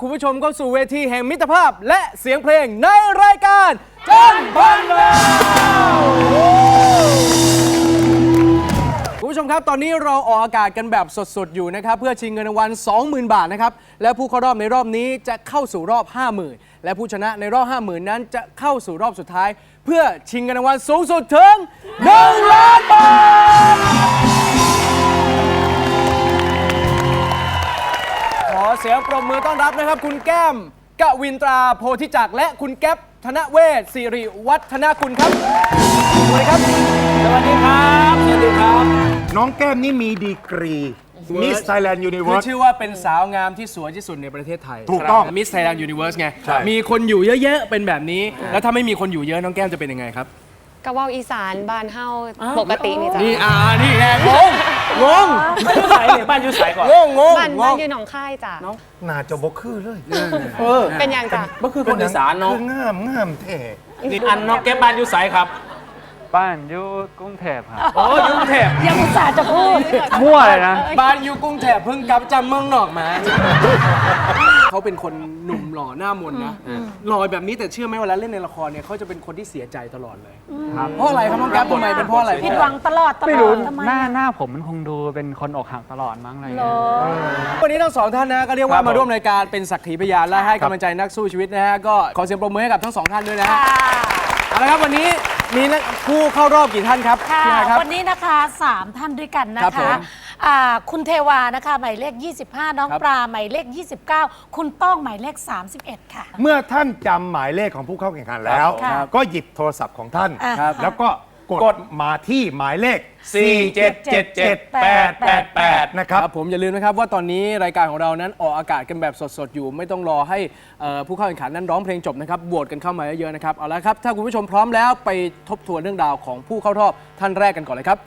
คุณผู้ชมเข้าสู่เวทีแห่งมิตรภาพ และเสียงเพลงในรายการจันพันแววคุณผู้ชมครับตอนนี้เราออกอากาศกันแบบสดๆ อยู่นะครับ เพื่อชิงเงินรางวัล20,000 บาทนะครับ และผู้เข้ารอบในรอบนี้จะเข้าสู่รอบ 50,000 และผู้ชนะในรอบ 50,000 นั้นจะเข้าสู่รอบสุดท้าย เพื่อชิงเงินรางวัลสูงสุดถึง1ล้านบาท อเสียงปรบมือต้อนรับนะครับ คุณแก้มกวินตราโพธิจักรและคุณแก๊ปธนเวศสิริวัฒนาคุณครับสวัสดีครับ สวัสดีครับ สวัสดีครับ น้องแก้มนี่มีดีกรีมิสไทยแลนด์ยูนิเวิคือร์ส ชื่อว่าเป็นสาวงามที่สวยที่สุดในประเทศไทยถูกต้องมิสไทยแลนด์ยูนิเวิร์สไง ใช่ มีคนอยู่เยอะๆ เป็นแบบนี้ แล้วถ้าไม่มีคนอยู่เยอะน้องแก้มจะเป็นยังไงครับ กะเว่าอีสานบ้านเฮาปกตินี่จ้ะนี่อ่านี่แหละงง งงบ้านยุ้ยใสเนี่ยบ้านยุ้ยใสก่อน งงงงบ้านงบ้านงอยู่หนองค่ายจ้ะน่าจะบกคือเลยเป็นอย่างจ้ะ ก็คือคนอีสานเนาะคืองามงามแท้นี่อันน้องแก้มบ้านยุ้ยใสครับ บ้านอยู่กรุงเทพครับ โอ้ยุ้งเทพยังอุตส่าห์จะพูด มั่วเลยนะ บ้านอยู่กรุงเทพเพิ่งกลับจำเมืองนอกมา เขาเป็นคนหนุ่มหล่อหน้ามนต์นะหล่อแบบนี้แต่เชื่อไหมเวลาเล่นในละครเนี่ยเขาจะเป็นคนที่เสียใจตลอดเลยครับเพราะอะไรครับน้องแก๊ปทำไมเป็นเพราะอะไรผิดหวังตลอดตลอดไม่รู้ทำไมหน้าอะหน้าผมมันคงดูเป็นคนอกหักตลอดมั้งอะไรเหรเงี้อยวันนี้ทั้งสองท่านนะก็เรียกว่ามาร่วมรายการเป็นสักขีพยานและให้กำลังใจนักสู้ชีวิตนะฮะก็ขอเสียงปรบมือให้กับทั้งสองท่านด้วยนะฮะ ค่ะ เอาละครับวันนี้มีนักผู้เข้ารอบกี่ท่านครับค่ะพี่นายครับ วันนี้นะคะ 3 ท่านด้วยกันนะครับผคะมอ่าคุณเทวานะคะหมายเลข 25 น้องครับ ปลาหมายเลข 29 คุณต้องหมายเลข 31 ค่ะ เมื่อท่านจำหมายเลขของผู้เข้าแข่งขันแล้ว ครับก็หยิบโทรศัพท์ของท่าน อ่าครับ แล้วก็ กกดดมาที่หมายเลข 4777888 นะครับ ครับผมอย่าลืมนะครับว่าตอนนี้รายการของเรานั้นออกอากาศกันแบบสดๆ อยู่ ไม่ต้องรอให้เอ่อผู้เข้าแข่งขันนั้นร้องเพลงจบนะครับโหวตกันเข้ามาเยอะๆนะครับเอาละครับถ้าคุณผู้ชมพร้อมแล้วไปทบทวนเรื่องราวของผู้เข้ารอบท่านแรกกันก่อนเลยครับ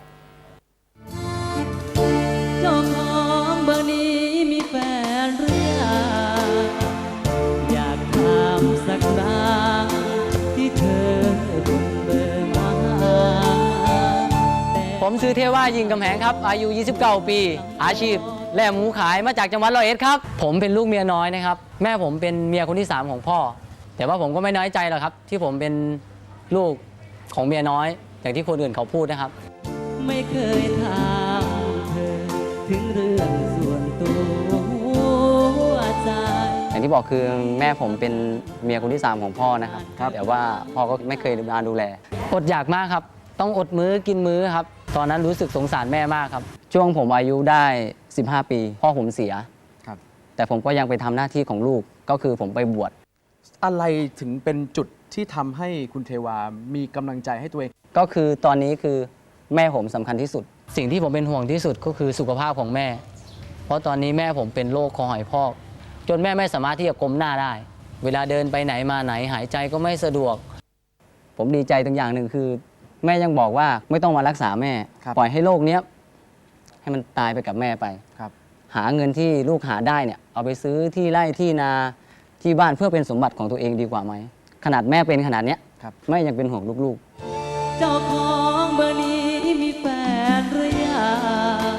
แต่ผมชื่อเทว่ายิงกำแหงครับ อายุ 29 ปี อาชีพ แล่หมูขายมาจากจังหวัดร้อยเอ็ดครับ ผมเป็นลูกเมียน้อยนะครับ แม่ผมเป็นเมียคนที่ 3 ของพ่อ แต่ว่าผมก็ไม่น้อยใจหรอกครับ ที่ผมเป็นลูกของเมียน้อย อย่างที่คนอื่นเขาพูดนะครับ ไม่เคยถามเธอถึงเรื่องส่วนตัวใจอย่างที่บอกคือแม่ผมเป็นเมียคนที่ 3 ของพ่อนะครับ แต่ว่าพ่อก็ไม่เคยมาดูแลอดอยากมากครับ ต้องอดมื้อกินมื้อครับ ตอนนั้นรู้สึกสงสารแม่มากครับ ช่วงผมอายุได้ 15 ปี พ่อผมเสียครับ แต่ผมก็ยังไปทำหน้าที่ของลูกก็คือผมไปบวชอะไรถึงเป็นจุดที่ทำให้คุณเทวามีกำลังใจให้ตัวเอง ก็คือตอนนี้คือแม่ผมสำคัญที่สุด สิ่งที่ผมเป็นห่วงที่สุดก็คือสุขภาพของแม่ เพราะตอนนี้แม่ผมเป็นโรคคอหอยพอก จนแม่ไม่สามารถที่จะก้มหน้าได้ เวลาเดินไปไหนมาไหนหายใจก็ไม่สะดวก ผมดีใจตรงอย่างหนึ่งคือ แม่ยังบอกว่าไม่ต้องมารักษาแม่ ครับปล่อยให้โรคเนี้ยให้มันตายไปกับแม่ไปครับ หาเงินที่ลูกหาได้เนี่ยเอาไปซื้อที่ไร่ที่นาที่บ้านเพื่อเป็นสมบัติของตัวเองดีกว่าไหมขนาดแม่เป็นขนาดเนี้ยครับ แม่ยังเป็นห่วงลูกๆ เจ้าของเบอร์นี้มีแฟนหรือยัง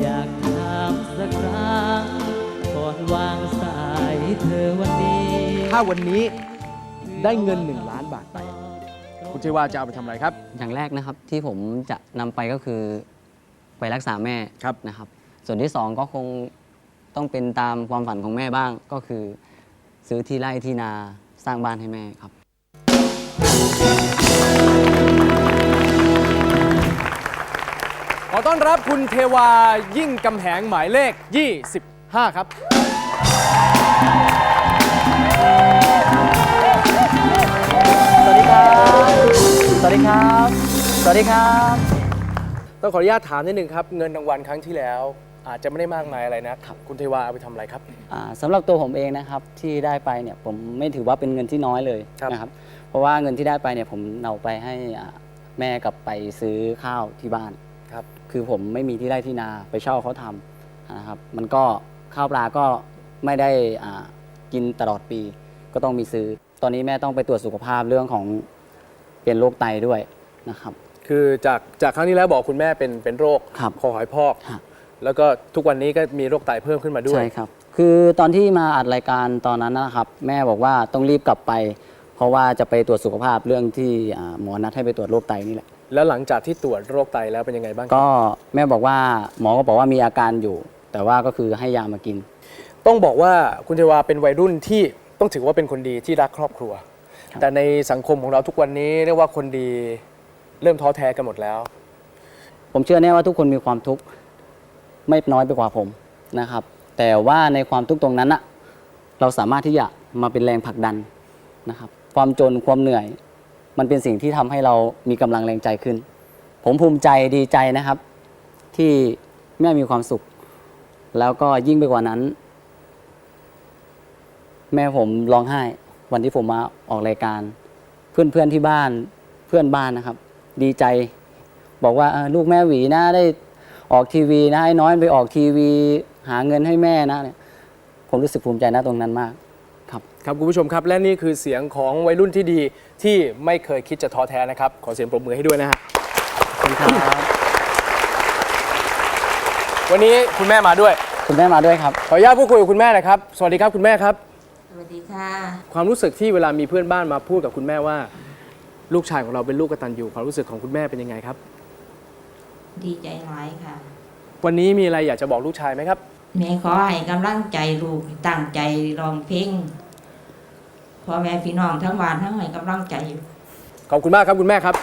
อยากถามสักครั้งก่อนวางสายเธอวันนี้ ถ้าวันนี้ได้เงิน1ล้านบาทไป คุณเทวาจะเอาไปทำอะไรครับ อย่างแรกนะครับที่ผมจะนำไปก็คือไปรักษาแม่ครับ นะครับ ส่วนที่สองก็คงต้องเป็นตามความฝันของแม่บ้างก็คือ ซื้อที่ไร่ที่นาสร้างบ้านให้แม่ครับ ขอต้อนรับคุณเทวายิ่งกำแหงหมายเลข 25 ครับ สวัสดีครับ สวัสดีครับ สวัสดีครับ ต้องขออนุญาตถามนิดนึงครับ เงินรางวัลครั้งที่แล้ว อาจจะไม่ได้มากมายอะไรนะครับคุณเทวาเอาไปทำอะไรครับ อ่าสำหรับตัวผมเองนะครับที่ได้ไปเนี่ยผมไม่ถือว่าเป็นเงินที่น้อยเลยครับ นะครับ เพราะว่าเงินที่ได้ไปเนี่ยผมเอาไปให้อ่าแม่กับไปซื้อข้าวที่บ้าน ครับ คือผมไม่มีที่ไร่ที่นาไปเช่าเขาทำนะครับ มันก็ข้าวปลาก็ไม่ได้อ่ากินตลอดปีก็ต้องมีซื้อ ตอนนี้แม่ต้องไปตรวจสุขภาพเรื่องของเป็นโรคไตด้วยนะครับ คือจากจากครั้งที่แล้วบอกคุณแม่เป็นเป็นโรคครับคอหอยพอก ครับ แล้วก็ทุกวันนี้ก็มีโรคไตเพิ่มขึ้นมาด้วย ใช่ครับ คือตอนที่มาอัดรายการตอนนั้นนะครับ แม่บอกว่าต้องรีบกลับไป เพราะว่าจะไปตรวจสุขภาพเรื่องที่อ่าหมอนัดให้ไปตรวจโรคไตนี่แหละ แล้วหลังจากที่ตรวจโรคไตแล้วเป็นยังไงบ้างครับก็แม่บอกว่าหมอก็บอกว่ามีอาการอยู่ แต่ว่าก็คือให้ยามากิน ต้องบอกว่าคุณเทวาเป็นวัยรุ่นที่ ต้องถือว่าเป็นคนดีที่รักครอบครัวครับแต่ในสังคมของเราทุกวันนี้เรียกว่าคนดีเริ่มท้อแท้กันหมดแล้ว ผมเชื่อแน่ว่าทุกคนมีความทุกข์ไม่น้อยไปกว่าผมนะครับ แต่ว่าในความทุกข์ตรงนั้นอะเราสามารถที่จะมาเป็นแรงผลักดันนะครับ ความจนความเหนื่อย มันเป็นสิ่งที่ทำให้เรามีกำลังแรงใจขึ้น ผมภูมิใจดีใจนะครับ ที่แม่มีความสุข แล้วก็ยิ่งไปกว่านั้น แม่ผมร้องไห้ วันที่ผมมาออกรายการเพื่อนเพื่อนๆที่บ้านเพื่อนบ้านนะครับ ดีใจ บอกว่าเออลูกแม่หวีนะได้ออกทีวีนะให้น้อยไปออกทีวี หาเงินให้แม่นะเนี่ยผมรู้สึกภูมิใจนะตรงนั้นมากครับครับคุณผู้ชมครับ และนี่คือเสียงของวัยรุ่นที่ดีที่ไม่เคยคิดจะท้อแท้นะครับ ขอเสียงปรบมือให้ด้วยนะฮะขอบคุณครับ วันนี้คุณแม่มาด้วย คุณแม่มาด้วยครับ ขออนุญาตพูดคุยกับคุณแม่นะครับ สวัสดีครับคุณแม่ครับส วัสดีค่ะ ความรู้สึกที่เวลามีเพื่อนบ้านมาพูดกับคุณแม่ว่า ลูกชายของเราเป็นลูกกตัญญูความรู้สึกของคุณแม่เป็นยังไงครับ ดีใจหลายค่ะ วันนี้มีอะไรอยากจะบอกลูกชายไหมครับ แม่ขอให้กำลังใจลูกตั้งใจร้องเพลงพ่อแม่พี่น้องทั้งบ้านทั้งให้กำลังใจอยู่ขอบคุณมากครับคุณแม่ครับ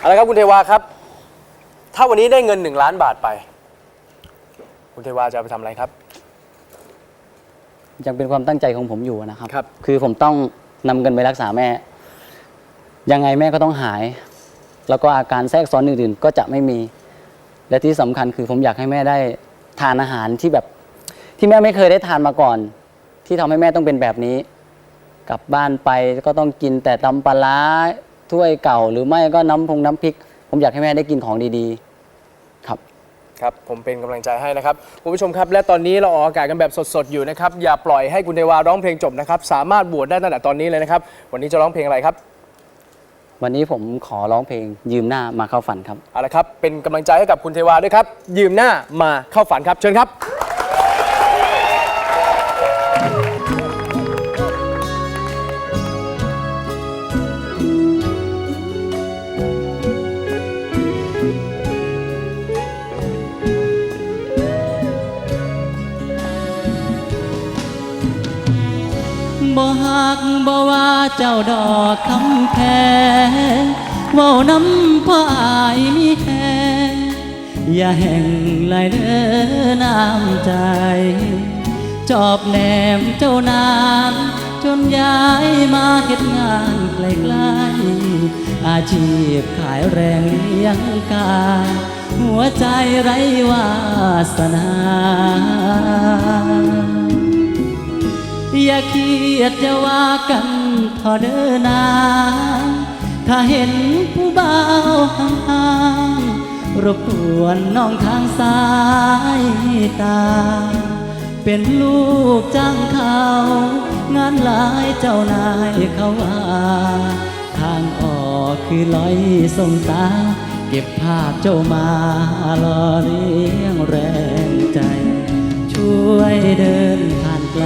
เอาละครับคุณเทวาครับ ถ้าวันนี้ได้เงิน 1 ล้านบาทไป คุณเทวาจะเอาไปทำอะไรครับ ยังเป็นความตั้งใจของผมอยู่นะครับ ครับ คือผมต้องนำเงินไปรักษาแม่ ยังไงแม่ก็ต้องหาย แล้วก็อาการแทรกซ้อนอื่นๆ ก็จะไม่มี และที่สำคัญคือผมอยากให้แม่ได้ทานอาหารที่แบบที่แม่ไม่เคยได้ทานมาก่อน ที่ทำให้แม่ต้องเป็นแบบนี้ กลับบ้านไปก็ต้องกินแต่ตำปลาร้าถ้วยเก่าหรือไม่ก็น้ำพงน้ำพริก ผมอยากให้แม่ได้กินของดีๆครับ ครับ ผมเป็นกำลังใจให้นะครับ คุณผู้ชมครับ และตอนนี้เราออกอากาศกันแบบสดๆ อยู่นะครับ อย่าปล่อยให้คุณเทวาร้องเพลงจบนะครับ สามารถบวชได้ตั้งแต่ตอนนี้เลยนะครับ วันนี้จะร้องเพลงอะไรครับ วันนี้ผมขอร้องเพลงยืมหน้ามาเข้าฝันครับ เอาละครับ เป็นกำลังใจให้กับคุณเทวาด้วยครับ ยืมหน้ามาเข้าฝันครับ เชิญครับ บ่หักบ่ว่าเจ้าดอกคำแพงเว้าน้ำพ่ออายมีแหงอย่าแห่งไหลเด้อน้ำใจ จอบแหนมเจ้านานจนย้ายมาเฮ็ดงานไกลๆอาชีพขายแรงเลี้ยงกายหัวใจไร้วาสนา อย่าเคียดจะว่ากันทอเดินนาถ้าเห็นผู้เบ่าห่างรบกวนน้องทางสายตา เป็นลูกจ้างเขา งานหลายเจ้านายเขาว่า ทางออกคือลอยส่งตา เก็บภาพเจ้ามาหล่อเลี้ยงแรงใจ ช่วยเดินผ่านไกล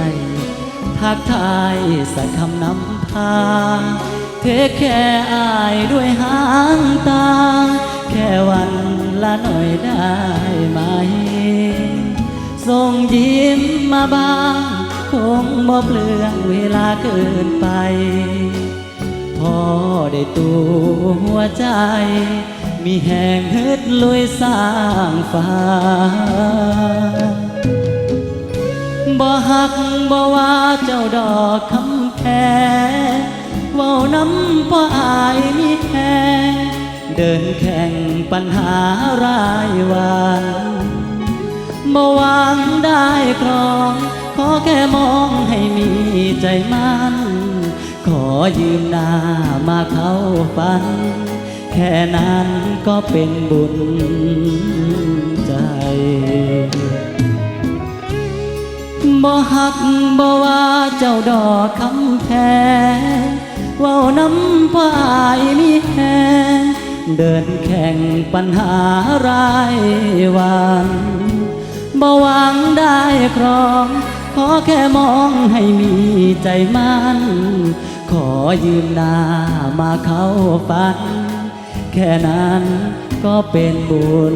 ทักทายสักคำนำพา เทแค่อายด้วยหางตา แค่วันละหน่อยได้ไหม ส่งยิ้มมาบ้าง คงบ่เปลืองเวลาเกินไป พอได้ตัวหัวใจ มีแห่งฮึดลุยสร้างฟ้า บ่หักบ่ว่าเจ้าดอกคำแค่เว้าน้ำพ่ออายมีแค่เดินแข่งปัญหารายวันบ่หวังได้ครองขอแค่มองให้มีใจมันขอยืมหน้ามาเข้าฝัน แค่นั้นก็เป็นบุญ บ่หักบ่ว่าเจ้าดอกคำแพงเว้าน้ำพ่ออายมีแหงเดินแข่งปัญหารายวันบ่หวังได้ครอง ขอแค่มองให้มีใจมันขอยืมหน้ามาเข้าฝัน แค่นั้นก็เป็นบุญ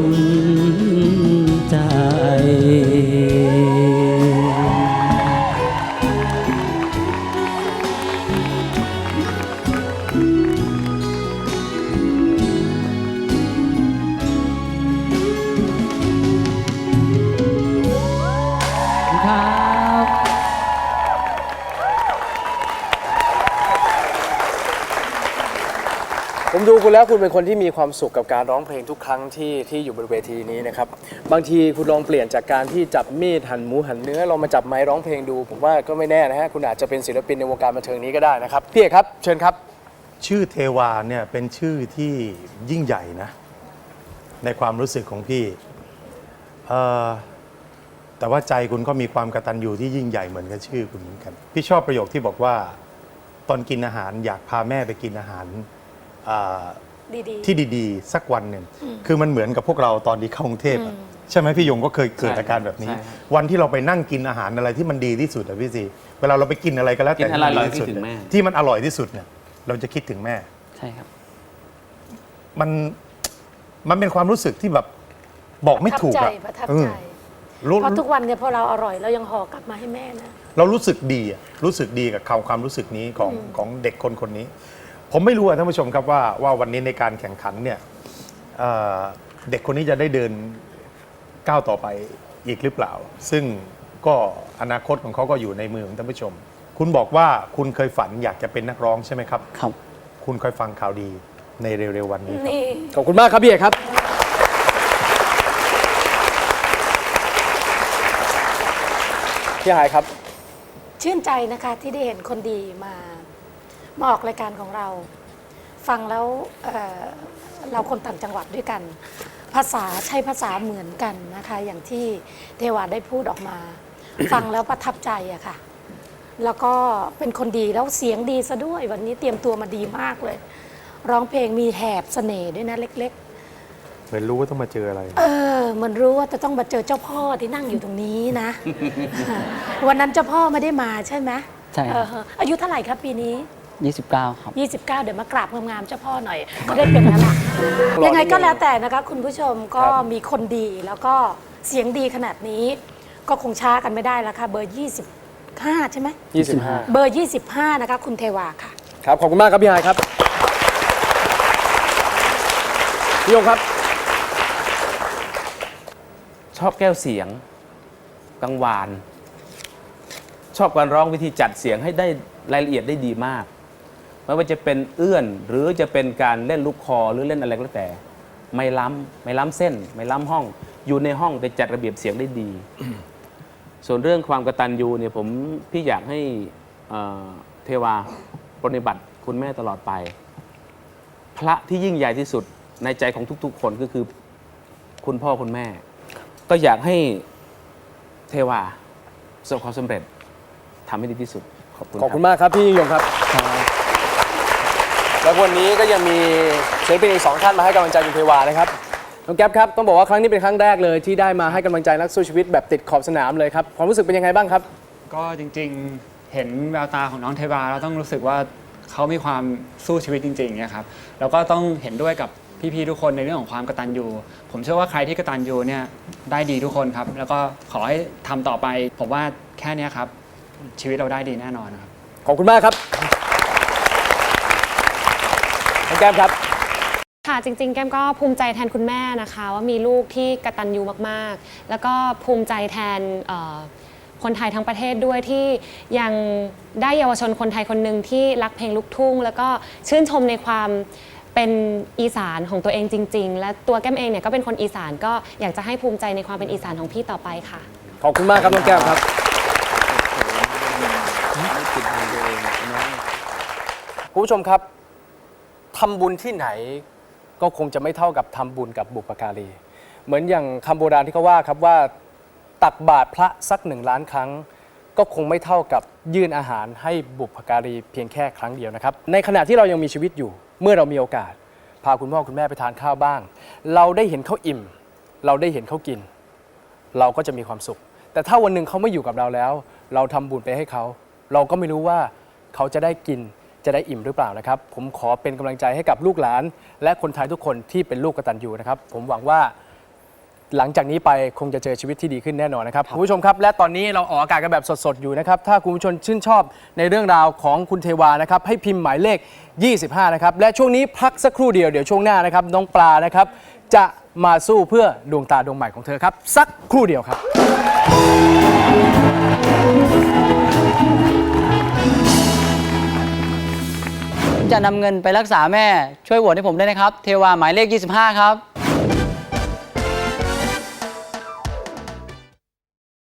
ผมดูคุณแล้วคุณเป็นคนที่มีความสุขกับการร้องเพลงทุกครั้งที่ที่อยู่บนเวทีนี้นะครับ บางทีคุณลองเปลี่ยนจากการที่จับมีดหั่นหมูหั่นเนื้อลองมาจับไม้ร้องเพลงดู ผมว่าก็ไม่แน่นะฮะคุณอาจจะเป็นศิลปินในวงการบันเทิงนี้ก็ได้นะครับพี่เอกครับเชิญครับ ชื่อเทวาเนี่ยเป็นชื่อที่ยิ่งใหญ่นะ ในความรู้สึกของพี่เอ่อแต่ว่าใจคุณก็มีความกระตัญญูที่ยิ่งใหญ่เหมือนกับชื่อคุณเหมือนกัน พี่ชอบประโยคที่บอกว่า ตอนกินอาหารอยากพาแม่ไปกินอาหารอ่า ดีที่ดีๆ สักวันหนึ่งคือมันเหมือนกับพวกเราตอนที่เข้ากรุงเทพอะใช่ไหมพี่ยงก็เคยเกิดใช่อาการแบบนี้ ใช่ครับ วันที่เราไปนั่งกินอาหารอะไรที่มันดีที่สุดอะพี่ซีเวลาเราไปกินอะไรก็แล้วแต่กินอะไรที่มันอร่อยดีที่สุดคิดถึงเนี่ยแม่ ที่มันอร่อยที่สุดเนี่ยเราจะคิดถึงแม่ ใช่ครับ มันมันเป็นความรู้สึกที่แบบบอกๆไม่ถูกประทับอะใจประทับเออใจรู้เพราะทุกวันเนี่ยพอเราอร่อยเรายังห่อกลับมาให้แม่นะ เรารู้สึกดีอะรู้สึกดีกับความความรู้สึกนี้ของของเด็กคนคนนี้ ผมไม่รู้อะท่านผู้ชมครับว่าว่าวันนี้ในการแข่งขันเนี่ยเอ่อเด็กคนนี้จะได้เดินก้าวต่อไปอีกหรือเปล่า ซึ่งก็อนาคตของเขาก็อยู่ในมือของท่านผู้ชม คุณบอกว่าคุณเคยฝันอยากจะเป็นนักร้องใช่ไหมครับ ครับ คุณค่อยฟังข่าวดีในเร็วๆวันนี้ครับ นี่ ขอบคุณมากครับพี่เอกครับ พี่หายครับ ชื่นใจนะคะที่ได้เห็นคนดีมา มาออกรายการของเรา ฟังแล้วเอ่อเราคนต่างจังหวัดด้วยกัน ภาษาใช้ภาษาเหมือนกันนะคะ อย่างที่เทวาได้พูดออกมา ฟังแล้วประทับใจอะค่ะ แล้วก็เป็นคนดีแล้วเสียงดีซะด้วย วันนี้เตรียมตัวมาดีมากเลย ร้องเพลงมีแหบเสน่ห์ด้วยนะเล็ก ๆ เหมือนรู้ว่าต้องมาเจออะไร เออเหมันรู้ว่าจะต้องมาเจอเจ้าพ่อที่นั่งอยู่ตรงนี้นะ วันนั้นเจ้าพ่อไม่ได้มาใช่ไหมใช่ครับเอออายุเท่าไหร่ครับปีนี้ 29 ครับ 29 เดี๋ยวมากราบงามๆเจ้าพ่อหน่อยก็ได้เป็นแล้วล่ะยังไงก็แล้วแต่นะคะ คุณผู้ชมก็มีคนดีแล้วก็เสียงดีขนาดนี้ ก็คงช้ากันไม่ได้แล้วค่ะ เบอร์ 25 ใช่ไหม25 เบอร์ 25 นะคะ คุณเทวาค่ะ ครับ ขอบคุณมากครับพี่หายครับ พี่ยงครับ ชอบแก้วเสียงกังวาน ชอบการร้องวิธีจัดเสียงให้ได้รายละเอียดได้ดีมาก ไม่ว่าจะเป็นเอื้อนหรือจะเป็นการเล่นลูกคอหรือเล่นอะไรก็แล้วแต่ ไม่ล้ำไม่ล้ำเส้น ไม่ล้ำห้อง อยู่ในห้องแต่จัดระเบียบเสียงได้ดี ส่วนเรื่องความกระตัญญูเนี่ยผมพี่อยากให้เอ่อเทวาปฏิบัติคุณแม่ตลอดไป พระที่ยิ่งใหญ่ที่สุดในใจของทุก ๆ คนก็คือคุณพ่อคุณแม่ ก็อยากให้เทวาประสบความสำเร็จทำให้ดีที่สุดขอบคุณขอบคุณมากครับพี่ยิ่งยงครับ แล้ววันนี้ก็ยังมีศิลปินอีกสองท่านมาให้กำลังใจคุณเทวานะครับน้องแก๊ปครับต้องบอกว่าครั้งนี้เป็นครั้งแรกเลยที่ได้มาให้กำลังใจนักสู้ชีวิตแบบติดขอบสนามเลยครับความรู้สึกเป็นยังไงบ้างครับ ก็จริงๆเห็นแววตาของน้องเทวาเราต้องรู้สึกว่าเขามีความสู้ชีวิตจริงๆเนี่ยครับแล้วก็ต้องเห็นด้วยกับพี่ๆทุกคนในเรื่องของความกตัญญูผมเชื่อว่าใครที่กตัญญูเนี่ยได้ดีทุกคนครับ แล้วก็ขอให้ทำต่อไป ผมว่าแค่เนี้ยครับชีวิตเราได้ดีแน่นอนครับ ขอบคุณมากครับน้อง แก้มครับค่ะจริง ๆ แก้มก็ภูมิใจแทนคุณแม่นะคะ ว่ามีลูกที่กตัญญูมากๆ แล้วก็ภูมิใจแทนเอ่อคนไทยทั้งประเทศด้วยที่ยังได้เยาวชนคนไทยคนหนึ่งที่รักเพลงลูกทุ่ง แล้วก็ชื่นชมในความเป็นอีสานของตัวเองจริง ๆ และตัวแก้มเองเนี่ยก็เป็นคนอีสานก็อยากจะให้ภูมิใจในความเป็นอีสานของพี่ต่อไปค่ะ ขอบคุณมากครับน้องแก้มครับคุณผู้ชมครับ ทำบุญที่ไหนก็คงจะไม่เท่ากับทำบุญกับบุปการี เหมือนอย่างคำโบราณที่เขาว่าครับว่าตักบาตรพระสักหนึ่งล้านครั้ง ก็คงไม่เท่ากับยื่นอาหารให้บุปการีเพียงแค่ครั้งเดียวนะครับ ในขณะที่เรายังมีชีวิตอยู่เมื่อเรามีโอกาส พาคุณพ่อคุณแม่ไปทานข้าวบ้าง เราได้เห็นเขาอิ่ม เราได้เห็นเขากิน เราก็จะมีความสุข แต่ถ้าวันหนึ่งเขาไม่อยู่กับเราแล้ว เราทำบุญไปให้เขา เราก็ไม่รู้ว่าเขาจะได้กิน จะได้อิ่มหรือเปล่านะครับ ผมขอเป็นกำลังใจให้กับลูกหลาน และคนไทยทุกคนที่เป็นลูกกตัญญูนะครับ ผมหวังว่า หลังจากนี้ไปคงจะเจอชีวิตที่ดีขึ้นแน่นอนนะครับคุณผู้ชมครับ และตอนนี้เราออกอากาศกันแบบสดๆ อยู่นะครับ ถ้าคุณผู้ชมชื่นชอบในเรื่องราวของคุณเทวานะครับ ให้พิมพ์หมายเลข 25 นะครับ และช่วงนี้พักสักครู่เดียวเดี๋ยวช่วงหน้านะครับ น้องปลานะครับ จะมาสู้เพื่อดวงตาดวงใหม่ของเธอครับ สักครู่เดียวครับ จะนำเงินไปรักษาแม่ช่วยโหวตให้ผมด้วยนะครับ เทวาหมายเลข 25 ครับ